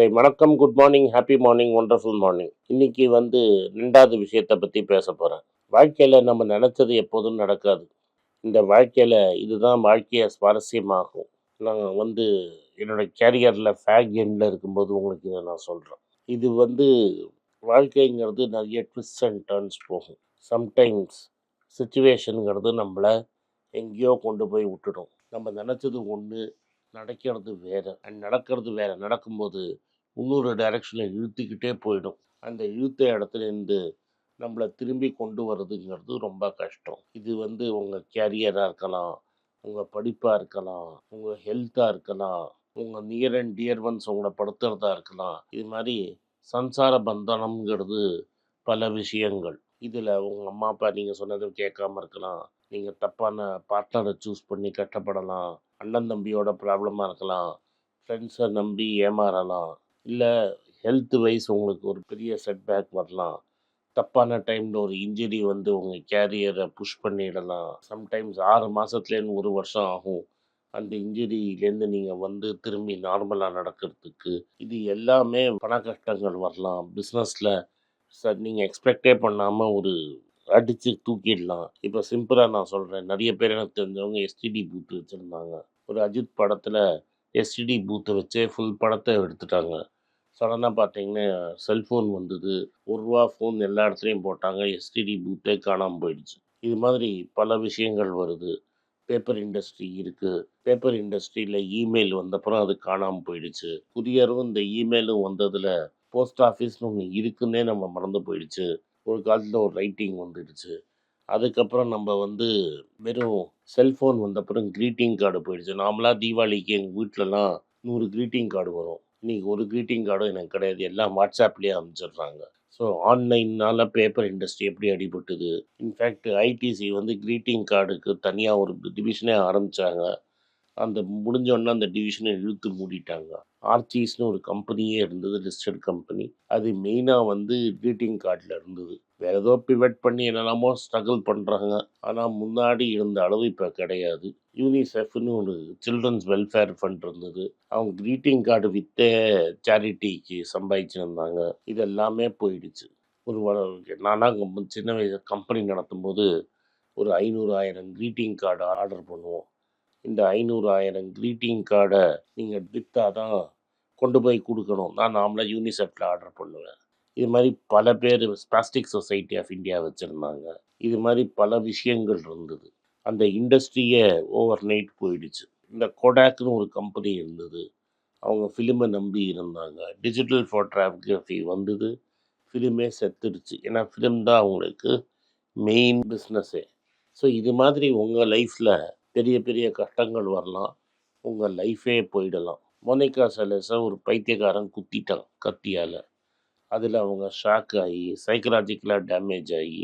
சரி வணக்கம் good morning happy morning wonderful morning இன்னைக்கு வந்து ரெண்டாவது விஷயத்தை பற்றி பேச போகிறேன் வாழ்க்கையில் நம்ம நினச்சது எப்போதும் நடக்காது. இந்த வாழ்க்கையில் இதுதான் வாழ்க்கையை சுவாரஸ்யமாகும். நான் வந்து என்னோடய கேரியரில் ஃபேக் எண்டில் இருக்கும்போது உங்களுக்கு இதை நான் சொல்கிறேன் இது வந்து வாழ்க்கைங்கிறது நிறைய ட்விஸ்ட் அண்ட் டர்ன்ஸ் போகும். சம்டைம்ஸ் சுச்சுவேஷனுங்கிறது நம்மளை எங்கேயோ கொண்டு போய் விட்டுடும். நம்ம நினச்சது ஒன்று நடக்கிறது வேறு. அண்ட் நடக்கிறது வேற. நடக்கும்போது இன்னொரு டைரக்ஷனில் இழுத்துக்கிட்டே போயிடும். அந்த இழுத்த இடத்துலேருந்து நம்மளை திரும்பி கொண்டு வர்றதுங்கிறது ரொம்ப கஷ்டம். இது வந்து உங்கள் கேரியராக இருக்கலாம் உங்கள் படிப்பாக இருக்கலாம் உங்கள் ஹெல்த்தாக இருக்கலாம் உங்கள் நியர் அண்ட் டியர் ஒன்ஸ் உங்களை படுத்துறதா இருக்கலாம். இது மாதிரி சம்சார பந்தனம்ங்கிறது பல விஷயங்கள். இதில் உங்கள் அம்மா அப்பா நீங்கள் சொன்னதை கேட்காம இருக்கலாம். நீங்கள் தப்பான பார்ட்னரை சூஸ் பண்ணி கட்டப்படலாம் அண்ணன் தம்பியோட ப்ராப்ளமாக இருக்கலாம். ஃப்ரெண்ட்ஸை நம்பி ஏமாறலாம். இல்லை ஹெல்த் வைஸ் உங்களுக்கு ஒரு பெரிய செட்பேக் வரலாம். தப்பான டைமில் ஒரு இன்ஜுரி வந்து உங்கள் கேரியரை புஷ் பண்ணிடலாம். சம்டைம்ஸ் ஆறு மாதத்துலேருந்து ஒரு வருஷம் ஆகும். அந்த இன்ஜுரியிலேருந்து நீங்கள் வந்து திரும்பி நார்மலாக நடக்கிறதுக்கு. இது எல்லாமே பண கஷ்டங்கள் வரலாம். பிஸ்னஸில் சார் நீங்கள் எக்ஸ்பெக்டே பண்ணாமல் ஒரு அடித்து தூக்கிடலாம். இப்போ சிம்பிளாக நான் சொல்கிறேன் நிறைய பேர் எனக்கு தெரிஞ்சவங்க எஸ்டிடி பூத்து வச்சுருந்தாங்க. ஒரு அஜித் படத்தில் எஸ்டிடி பூத்தை வச்சே ஃபுல் படத்தை எடுத்துட்டாங்க. சடனாக பார்த்தீங்கன்னா செல்ஃபோன் வந்தது. ஒரு ரூபா ஃபோன் எல்லா இடத்துலையும் போட்டாங்க. எஸ்டிடி பூத்தே காணாமல் போயிடுச்சு. இது மாதிரி பல விஷயங்கள் வருது. பேப்பர் இண்டஸ்ட்ரி இருக்குது பேப்பர் இண்டஸ்ட்ரியில் இமெயில் வந்தப்புறம் அது காணாமல் போயிடுச்சு. குரியரும் இந்த இமெயிலும் வந்ததில் போஸ்ட் ஆஃபீஸ்னு ஒன்று இருக்குன்னே நம்ம மறந்து போயிடுச்சு. ஒரு காலத்தில் ஒரு ரைட்டிங் வந்துடுச்சு. அதுக்கப்புறம் நம்ம வந்து வெறும் செல்ஃபோன் வந்தப்புறம் க்ரீட்டிங் கார்டு போயிடுச்சு. நாமளாக தீபாவளிக்கு எங்கள் வீட்டிலலாம் நூறு க்ரீட்டிங் கார்டு வரும். இன்றைக்கி ஒரு க்ரீட்டிங் கார்டும் எனக்கு கிடையாது. எல்லாம் வாட்ஸ்அப்லேயே அனுப்பிச்சிடுறாங்க ஸோ ஆன்லைனால் பேப்பர் இண்டஸ்ட்ரி எப்படி அடிபட்டுது? இன்ஃபேக்ட் ஐடிசி வந்து க்ரீட்டிங் கார்டுக்கு தனியாக ஒரு டிவிஷனே ஆரம்பித்தாங்க அந்த முடிஞ்சோடனே அந்த டிவிஷனை இழுத்து மூடிட்டாங்க. ஆர்ச்சிஸ்னு ஒரு கம்பெனியே இருந்தது லிஸ்டட் கம்பெனி அது மெயினாக வந்து க்ரீட்டிங் கார்டில் இருந்தது. வேறு ஏதோ பிவெட் பண்ணி என்னெல்லாமோ ஸ்ட்ரகிள் பண்ணுறாங்க ஆனால் முன்னாடி இருந்த அளவு இப்போ கிடையாது. யூனிசெஃப்னு ஒரு சில்ட்ரன்ஸ் வெல்ஃபேர் ஃபண்ட் இருந்தது. அவங்க க்ரீட்டிங் கார்டு வித்தே சேரிட்டிக்கு சம்பாதிச்சுருந்தாங்க. இது எல்லாமே போயிடுச்சு. ஒரு நானாக சின்ன வயசு கம்பெனி நடத்தும் போது ஒரு ஐநூறு ஆயிரம் க்ரீட்டிங் கார்டு ஆர்டர் பண்ணுவோம். இந்த ஐநூறு ஆயிரம் க்ரீட்டிங் கார்டை நீங்கள் விற்றா தான் கொண்டு போய் கொடுக்கணும். நான் நாமளாக யூனிசெஃப்டில் ஆர்டர் பண்ணுவேன். இது மாதிரி பல பேர் பிளாஸ்டிக் சொசைட்டி ஆஃப் இந்தியா வச்சுருந்தாங்க. இது மாதிரி பல விஷயங்கள் இருந்தது. அந்த இண்டஸ்ட்ரியே ஓவர் நைட் போயிடுச்சு. இந்த கொடாக்னு ஒரு கம்பெனி இருந்தது. அவங்க ஃபிலிமை நம்பி இருந்தாங்க. டிஜிட்டல் ஃபோட்டோகிராஃபி வந்தது. ஃபிலிமே செத்துடுச்சு. ஏன்னா ஃபிலிம் தான் அவங்களுக்கு மெயின் பிஸ்னஸ்ஸே ஸோ இது மாதிரி உங்கள் லைஃப்பில் பெரிய பெரிய கஷ்டங்கள் வரலாம். உங்கள் லைஃபே போயிடலாம். மோனிகா செலஸை ஒரு பைத்தியக்காரன் குத்திட்டான் கத்தியால். அதில் அவங்க ஷாக் ஆகி சைக்கலாஜிக்கலாக டேமேஜ் ஆகி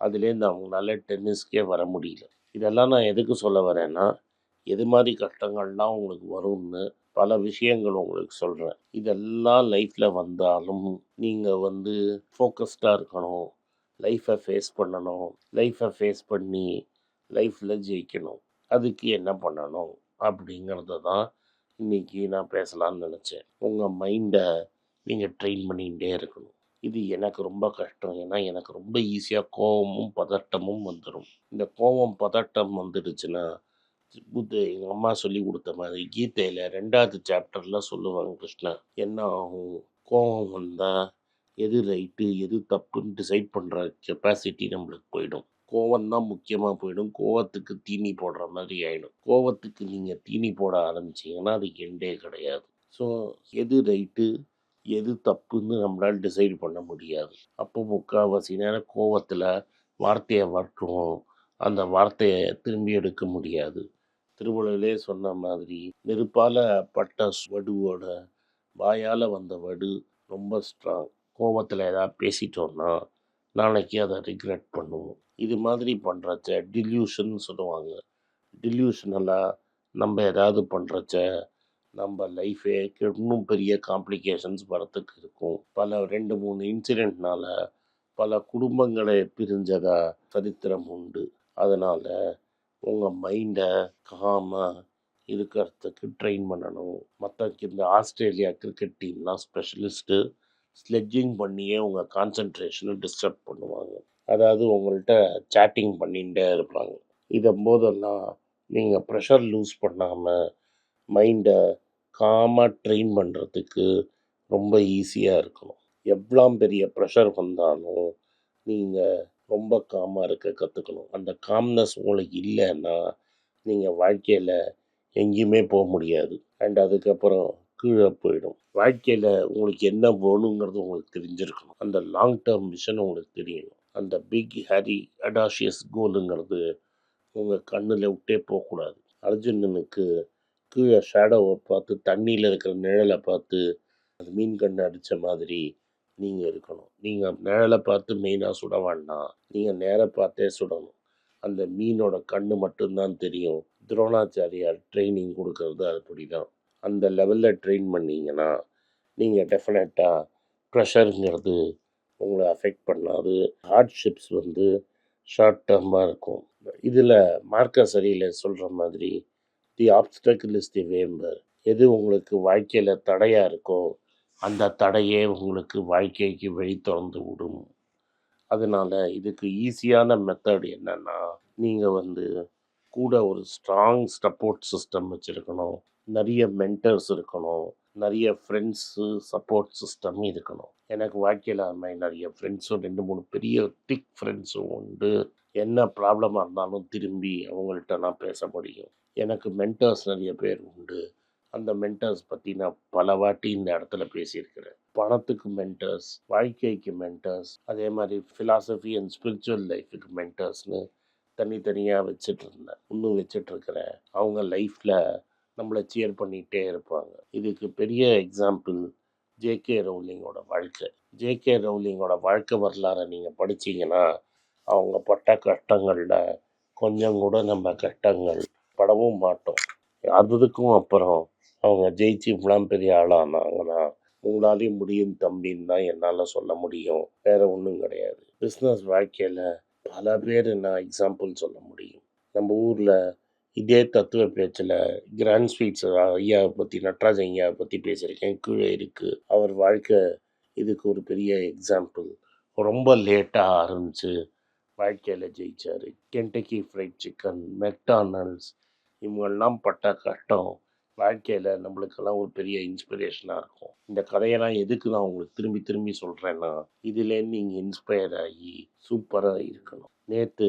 அதுலேருந்து அவங்களால டென்னிஸ்க்கே வர முடியல. இதெல்லாம் நான் எதுக்கு சொல்ல வரேன்னா எது மாதிரி கஷ்டங்கள்லாம் உங்களுக்கு வரும்னு பல விஷயங்கள் உங்களுக்கு சொல்கிறேன் இதெல்லாம் லைஃப்பில் வந்தாலும் நீங்கள் வந்து ஃபோக்கஸ்டாக இருக்கணும். லைஃப்பை ஃபேஸ் பண்ணணும். லைஃப்பை ஃபேஸ் பண்ணி லைஃப்பில் ஜெயிக்கணும். அதுக்கு என்ன பண்ணணும்? அப்படிங்கிறத தான் இன்றைக்கி நான் பேசலாம்னு நினச்சேன். உங்கள் மைண்டை நீங்கள் ட்ரெயின் பண்ணிகிட்டே இருக்கணும். இது எனக்கு ரொம்ப கஷ்டம். ஏன்னா எனக்கு ரொம்ப ஈஸியாக கோபமும் பதட்டமும் வந்துடும் இந்த கோபம் பதட்டம் வந்துடுச்சுன்னா புத்த எங்கள் அம்மா சொல்லி கொடுத்த மாதிரி கீதையில் ரெண்டாவது சாப்டரில் சொல்லுவாங்க கிருஷ்ணா என்ன ஆகும்? கோபம் வந்தால் எது ரைட்டு எது தப்புன்னு டிசைட் பண்ணுற கெப்பாசிட்டி நம்மளுக்கு போயிடும். கோவம் தான் முக்கியமாக போயிடும். கோவத்துக்கு தீனி போடுற மாதிரி ஆகிடும் கோவத்துக்கு நீங்கள் தீனி போட ஆரம்பிச்சிங்கன்னா அது எண்டே கிடையாது. ஸோ எது ரைட்டு எது தப்புன்னு நம்மளால் டிசைட் பண்ண முடியாது. அப்போ முக்கால்வாசி நேரம் கோவத்தில் வார்த்தையை வரட்டும் அந்த வார்த்தையை திரும்பி எடுக்க முடியாது. திருவள்ளுவரே சொன்ன மாதிரி நெருப்பால் பட்ட வடுவோட வாயால் வந்த வடு ரொம்ப ஸ்ட்ராங் கோவத்தில் ஏதாவது பேசிட்டோன்னா நாளைக்கு அதை ரிக்ரெட் பண்ணுவோம். இது மாதிரி பண்ணுறச்ச டில்யூஷன் சொல்லுவாங்க. டில்யூஷனலாக நம்ம ஏதாவது பண்ணுறச்ச நம்ம லைஃபே இன்னும் பெரிய காம்ப்ளிகேஷன்ஸ் வரத்துக்கு இருக்கும். பல ரெண்டு மூணு இன்சிடெண்ட்னால பல குடும்பங்களை பிரிஞ்சதா சரித்திரம் உண்டு. அதனால் உங்கள் மைண்டை காமாக இருக்கிறதுக்கு ட்ரெயின் பண்ணணும். மற்ற இந்த ஆஸ்திரேலியா கிரிக்கெட் டீம்லாம் ஸ்பெஷலிஸ்ட்டு ஸ்லெட்ஜிங் பண்ணியே உங்கள் கான்சன்ட்ரேஷனை டிஸ்டர்ப் பண்ணுவாங்க. அதாவது உங்கள்கிட்ட சேட்டிங் பண்ணிகிட்டே இருப்பாங்க. இதை போதெல்லாம் நீங்கள் ப்ரெஷர் லூஸ் பண்ணாமல் மைண்டை காமாக ட்ரெயின் பண்ணுறதுக்கு ரொம்ப ஈஸியாக இருக்கணும். எவ்வளோ பெரிய ப்ரெஷர் வந்தாலும் நீங்கள் ரொம்ப காமாக இருக்க கற்றுக்கணும் அந்த காம்னஸ் உங்களுக்கு இல்லைன்னா நீங்கள் வாழ்க்கையில் எங்கேயுமே போக முடியாது. அண்ட் அதுக்கப்புறம் கீழே போயிடும். வாழ்க்கையில் உங்களுக்கு என்ன வேணுங்கிறது உங்களுக்கு தெரிஞ்சிருக்கணும். அந்த லாங் டேர்ம் விஷன் உங்களுக்கு தெரியணும். அந்த பிக் ஹேரி அடாஷியஸ் கோலுங்கிறது உங்கள் கண்ணில் விட்டே போகக்கூடாது. அர்ஜுனனுக்கு கீழே ஷேடோவை பார்த்து தண்ணியில் இருக்கிற நிழலை பார்த்து அது மீன் கண்ணு அடித்த மாதிரி நீங்கள் இருக்கணும். நீங்கள் நிழலை பார்த்து மெயினாக சுட வேண்டாம். நீங்கள் நேராக பார்த்தே சுடணும். அந்த மீனோட கண்ணு மட்டும்தான் தெரியும். துரோணாச்சாரியார் ட்ரைனிங் கொடுக்கறது அப்படி தான் அந்த லெவலில் ட்ரெயின் பண்ணிங்கன்னா நீங்கள் டெஃபினட்டாக ப்ரெஷருங்கிறது உங்களை அஃபெக்ட் பண்ணாது. ஹார்ட்ஷிப்ஸ் வந்து ஷார்ட் டேர்மாக இருக்கும். இதில் மார்க்க சரியில் சொல்கிற மாதிரி தி ஆப்ஸ்டக்கிள் இஸ் தி வேம்பர் எது உங்களுக்கு வாழ்க்கையில் தடையாக இருக்கோ அந்த தடையே உங்களுக்கு வாழ்க்கைக்கு வழி திறந்து விடும். அதனால் இதுக்கு ஈஸியான மெத்தட் என்னென்னா நீங்கள் வந்து கூட ஒரு ஸ்ட்ராங் சப்போர்ட் சிஸ்டம் வச்சுருக்கணும். நிறைய மென்டர்ஸ் இருக்கணும். நிறைய ஃப்ரெண்ட்ஸு சப்போர்ட் சிஸ்டம் இருக்கணும். எனக்கு வாழ்க்கையில் அது மாதிரி நிறைய ஃப்ரெண்ட்ஸும் ரெண்டு மூணு பெரிய திக் ஃப்ரெண்ட்ஸும் உண்டு. என்ன ப்ராப்ளமாக இருந்தாலும் திரும்பி அவங்கள்ட்ட நான் பேச முடியும். எனக்கு மென்டர்ஸ் நிறைய பேர் உண்டு. அந்த மென்டர்ஸ் பற்றி நான் பல வாட்டி இந்த இடத்துல பேசியிருக்கிறேன். பணத்துக்கு மென்டர்ஸ் வாழ்க்கைக்கு மென்டர்ஸ் அதே மாதிரி ஃபிலாசபி அண்ட் ஸ்பிரிச்சுவல் லைஃபுக்கு மென்டர்ஸ்னு தனித்தனியாக வச்சுட்டு இருந்தேன் இன்னும் வச்சிட்ருக்கிறேன். அவங்க லைஃப்பில் நம்மளை சியர் பண்ணிகிட்டே இருப்பாங்க. இதுக்கு பெரிய எக்ஸாம்பிள் ஜேகே ரவுலிங்கோட வாழ்க்கை. ஜேகே ரவுலிங்கோட வாழ்க்கை வரலாறை நீங்கள் படிச்சீங்கன்னா அவங்க பட்ட கஷ்டங்களில் கொஞ்சம் கூட நம்ம கஷ்டங்கள் படவும் மாட்டோம். அதுக்கும் அப்புறம் அவங்க ஜெயிச்சு இவ்வளோ பெரிய ஆளானாங்கன்னா உங்களாலேயும் முடியும் தம்பின்னு தான் என்னால் சொல்ல முடியும். வேற ஒன்றும் கிடையாது. பிஸ்னஸ் வாழ்க்கையில் பல பேர் நான் எக்ஸாம்பிள் சொல்ல முடியும். நம்ம ஊரில் இதே தத்துவ பேச்சில் கிராண்ட் ஸ்வீட்ஸ் ஐயாவை பற்றி நட்ராஜ் ஐயாவை பற்றி பேசியிருக்கேன். கீழே இருக்குது அவர் வாழ்க்கை இதுக்கு ஒரு பெரிய எக்ஸாம்பிள் ரொம்ப லேட்டாக ஆரம்பித்து வாழ்க்கையில் ஜெயித்தார் கென்டக்கி ஃப்ரைட் சிக்கன் மெக்டானல்ட்ஸ் இவங்கெல்லாம் பட்ட கஷ்டம். வாழ்க்கையில் நம்மளுக்கெல்லாம் ஒரு பெரிய இன்ஸ்பிரேஷனாக இருக்கும். இந்த கதையெல்லாம் எதுக்கு நான் உங்களுக்கு திரும்பி திரும்பி சொல்கிறேன்னா இதுலேருந்து நீங்கள் இன்ஸ்பயர் ஆகி சூப்பராக இருக்கணும். நேற்று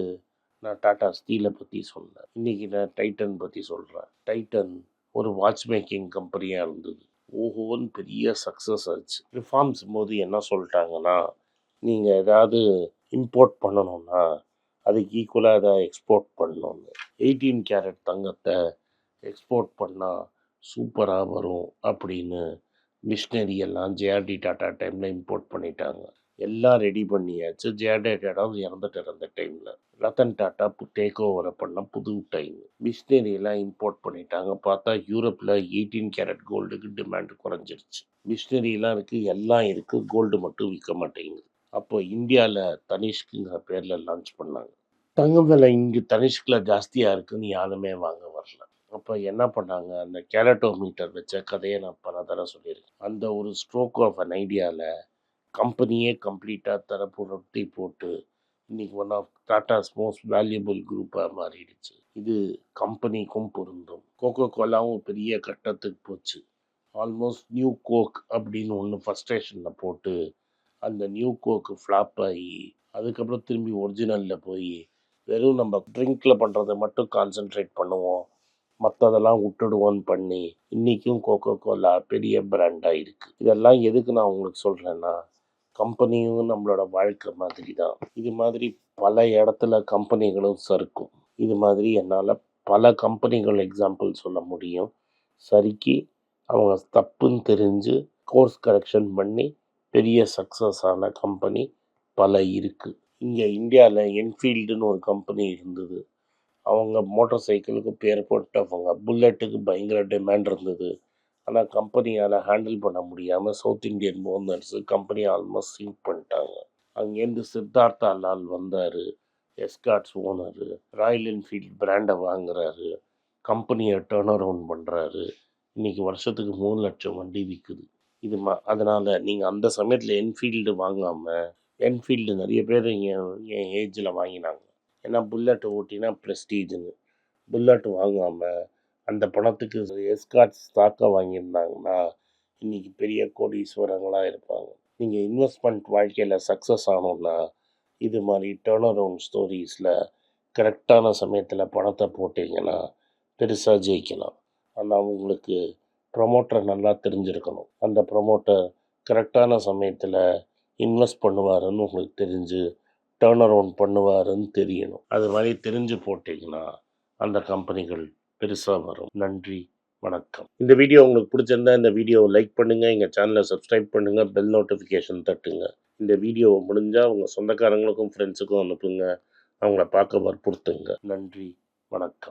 நான் டாடா ஸ்டீலை பற்றி சொன்னேன். இன்றைக்கி நான் டைட்டன் பற்றி சொல்கிறேன் டைட்டன் ஒரு வாட்ச் மேக்கிங் கம்பெனியாக இருந்தது. ஓஹோன்னு பெரிய சக்ஸஸ் ஆச்சு. ரிஃபார்ம்ஸ் போது என்ன சொல்லிட்டாங்கன்னா நீங்கள் ஏதாவது இம்போர்ட் பண்ணணும்னா அதுக்கு ஈக்குவலாக அதை எக்ஸ்போர்ட் பண்ணணும்னு எயிட்டீன் கேரட் தங்கத்தை எக்ஸ்போர்ட் பண்ணால் சூப்பராக வரும் அப்படின்னு மிஷினரி எல்லாம் ஜேஆர்டி டாட்டா டைமில் இம்போர்ட் பண்ணிட்டாங்க. எல்லாம் ரெடி பண்ணியாச்சு. ஜேஆர்டி டாட்டாவும் இறந்துட்டார் அந்த டைமில் ரத்தன் டாட்டா டேக் ஓவரை பண்ண புது டைம் மிஷினரி எல்லாம் இம்போர்ட் பண்ணிட்டாங்க. பார்த்தா யூரோப்பில் எயிட்டீன் கேரட் கோல்டுக்கு டிமாண்ட் குறைஞ்சிருச்சு. மிஷினரிலாம் இருக்குது எல்லாம் இருக்குது கோல்டு மட்டும் விற்க மாட்டேங்குது. அப்போ இந்தியாவில் தனிஷ்குங்கிற பேரில் லான்ச் பண்ணாங்க. தங்கம் விலை இங்கே தனிஷ்கில் ஜாஸ்தியாக இருக்குன்னு யாருமே வாங்க வரல. அப்போ என்ன பண்ணாங்க? அந்த கேலட்டோமீட்டர் வச்ச கதையை நான் பல தடவை சொல்லியிருக்கேன். அந்த ஒரு ஸ்ட்ரோக் ஆஃப் அன் ஐடியாவில் கம்பெனியே கம்ப்ளீட்டாக தரப்புரட்டி போட்டு இன்னைக்கு one of Tata's most valuable குரூப்பாக மாறிடுச்சு. இது கம்பெனிக்கும் பொருந்தும். கோகோ கோலாவும் பெரிய கட்டத்துக்கு போச்சு. ஆல்மோஸ்ட் நியூ கோக் அப்படின்னு ஒன்று ஃபஸ்ட்ரேஷனில் போட்டு அந்த நியூ கோக்கு ஃப்ளாப் ஆகி அதுக்கப்புறம் திரும்பி ஒரிஜினலில் போய் வெறும் நம்ம ட்ரிங்கில் பண்ணுறதை மட்டும் கான்சென்ட்ரேட் பண்ணுவோம். மற்றதெல்லாம் விட்டுடுவோன்னு பண்ணி இன்றைக்கும் கோகோ கோலா பெரிய பிராண்டாக இருக்குது இதெல்லாம் எதுக்கு நான் உங்களுக்கு சொல்கிறேன்னா கம்பெனியும் நம்மளோட வாழ்க்கை மாதிரி தான் இது மாதிரி பல இடத்துல கம்பெனிகளும் சறுக்கும். இது மாதிரி என்னால் பல கம்பெனிகள் எக்ஸாம்பிள் சொல்ல முடியும். சறுக்கி அவங்க தப்புன்னு தெரிஞ்சு கோர்ஸ் கரெக்ஷன் பண்ணி பெரிய சக்ஸஸ் ஆன கம்பெனி பல இருக்குது இங்கே இந்தியாவில் என்ஃபீல்டுன்னு ஒரு கம்பெனி இருந்தது. அவங்க மோட்டார் சைக்கிளுக்கு பேர் போட்டவங்க. புல்லட்டுக்கு பயங்கர டிமாண்ட் இருந்தது. ஆனால் கம்பெனியால் ஹேண்டில் பண்ண முடியாமல் south Indian owners company almost sink பண்ணிட்டாங்க. அங்கேருந்து சித்தார்த்தா லால் வந்தார். எஸ்காட்ஸ் ஓனரு ராயல் என்ஃபீல்ட் பிராண்டை வாங்குறாரு. கம்பெனியை டேர்ன் அரவுண்ட் பண்ணுறாரு இன்றைக்கி வருஷத்துக்கு மூணு லட்சம் வண்டி விற்குது இது ம அதனால் நீங்கள் அந்த சமயத்தில் என்ஃபீல்டு வாங்காமல் என்ஃபீல்டு நிறைய பேர் என் என் ஏஜில் வாங்கினாங்க. ஏன்னா புல்லட் ஓட்டினா ப்ரெஸ்டீஜுன்னு புல்லட் வாங்காமல் அந்த பணத்துக்கு எஸ்கார்ட் ஸ்டாக்காக வாங்கியிருந்தாங்கன்னா இன்றைக்கி பெரிய கோடீஸ்வரங்களாக இருப்பாங்க. நீங்கள் இன்வெஸ்ட்மெண்ட் வாழ்க்கையில் சக்ஸஸ் ஆனோம்னா இது மாதிரி டேர்ன் அரவுண்ட் ஸ்டோரிஸில் கரெக்டான சமயத்தில் பணத்தை போட்டிங்கன்னா பெருசாக ஜெயிக்கலாம். ஆனால் உங்களுக்கு ப்ரொமோட்டர் நல்லா தெரிஞ்சிருக்கணும். அந்த ப்ரொமோட்டர் கரெக்டான சமயத்தில் இன்வெஸ்ட் பண்ணுவாருன்னு உங்களுக்கு தெரிஞ்சு டேர்ன் அரவுண்ட் பண்ணுவாருன்னு தெரியணும். அது மாதிரி தெரிஞ்சு போட்டிங்கன்னா அந்த கம்பெனிகள் பெருசாக வரும். நன்றி வணக்கம். இந்த வீடியோ உங்களுக்கு பிடிச்சிருந்தா இந்த வீடியோவை லைக் பண்ணுங்கள் எங்கள் சேனலை சப்ஸ்கிரைப் பண்ணுங்கள் பெல் நோட்டிஃபிகேஷன் தட்டுங்க. இந்த வீடியோவை முடிஞ்சால் உங்கள் சொந்தக்காரங்களுக்கும் ஃப்ரெண்ட்ஸுக்கும் அனுப்புங்க. அவங்கள பார்க்க வற்புறுத்துங்க. நன்றி வணக்கம்.